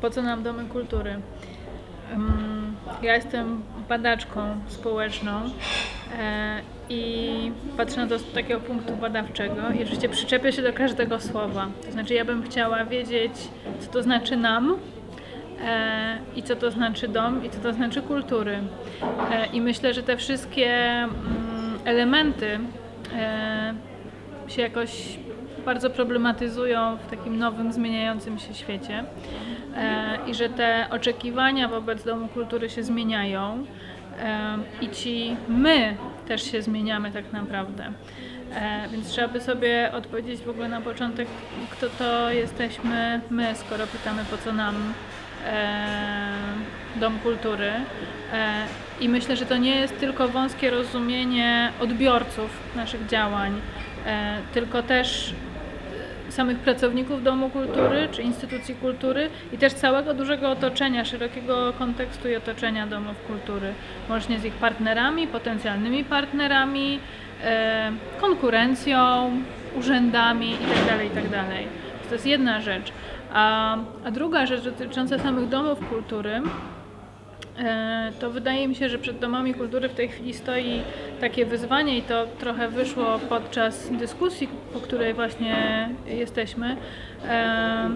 Po co nam domy kultury? Ja jestem badaczką społeczną e, i patrzę na to z takiego punktu badawczego i oczywiście przyczepię się do każdego słowa. To znaczy, ja bym chciała wiedzieć, co to znaczy nam e, i co to znaczy dom i co to znaczy kultury. E, I myślę, że te wszystkie mm, elementy się jakoś bardzo problematyzują w takim nowym, zmieniającym się świecie e, i że te oczekiwania wobec Domu Kultury się zmieniają e, i ci my też się zmieniamy tak naprawdę. E, więc trzeba by sobie odpowiedzieć w ogóle na początek, kto to jesteśmy my, skoro pytamy po co nam Dom Kultury. I myślę, że to nie jest tylko wąskie rozumienie odbiorców naszych działań, tylko też samych pracowników Domu Kultury czy instytucji kultury i też całego dużego otoczenia, szerokiego kontekstu i otoczenia domów kultury, łącznie z ich partnerami, potencjalnymi partnerami, e, konkurencją, urzędami itd. itd. To jest jedna rzecz. A, a druga rzecz dotycząca samych domów kultury, to wydaje mi się, że przed domami kultury w tej chwili stoi takie wyzwanie i to trochę wyszło podczas dyskusji, po której właśnie jesteśmy, e,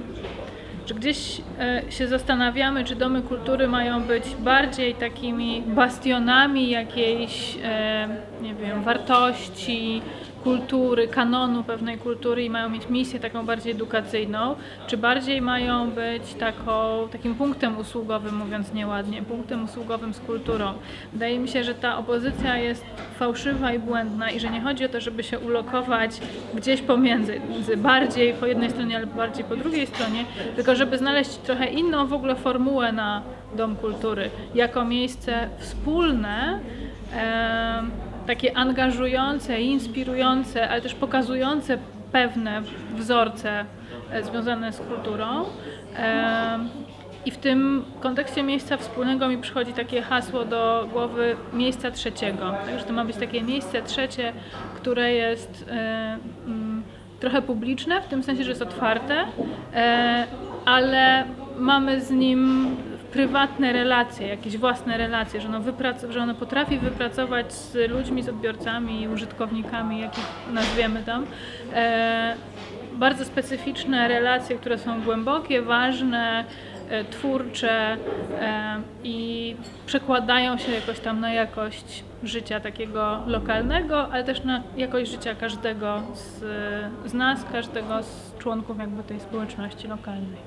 że gdzieś e, się zastanawiamy, czy domy kultury mają być bardziej takimi bastionami jakiejś, e, nie wiem, wartości, kultury, kanonu pewnej kultury i mają mieć misję taką bardziej edukacyjną, czy bardziej mają być taką, takim punktem usługowym, mówiąc nieładnie, punktem usługowym z kulturą. Wydaje mi się, że ta opozycja jest fałszywa i błędna i że nie chodzi o to, żeby się ulokować gdzieś pomiędzy, między bardziej po jednej stronie, ale bardziej po drugiej stronie, tylko żeby znaleźć trochę inną w ogóle formułę na Dom Kultury, jako miejsce wspólne, takie angażujące, inspirujące, ale też pokazujące pewne wzorce e, związane z kulturą. I w tym kontekście miejsca wspólnego mi przychodzi takie hasło do głowy miejsca trzeciego. Także to ma być takie miejsce trzecie, które jest e, mm, trochę publiczne, w tym sensie, że jest otwarte, e, ale mamy z nim prywatne relacje, jakieś własne relacje, że ono, że ono potrafi wypracować z ludźmi, z odbiorcami, użytkownikami, jakich nazwiemy tam, e, bardzo specyficzne relacje, które są głębokie, ważne, e, twórcze e, i przekładają się jakoś tam na jakość życia takiego lokalnego, ale też na jakość życia każdego z, z nas, każdego z członków jakby tej społeczności lokalnej.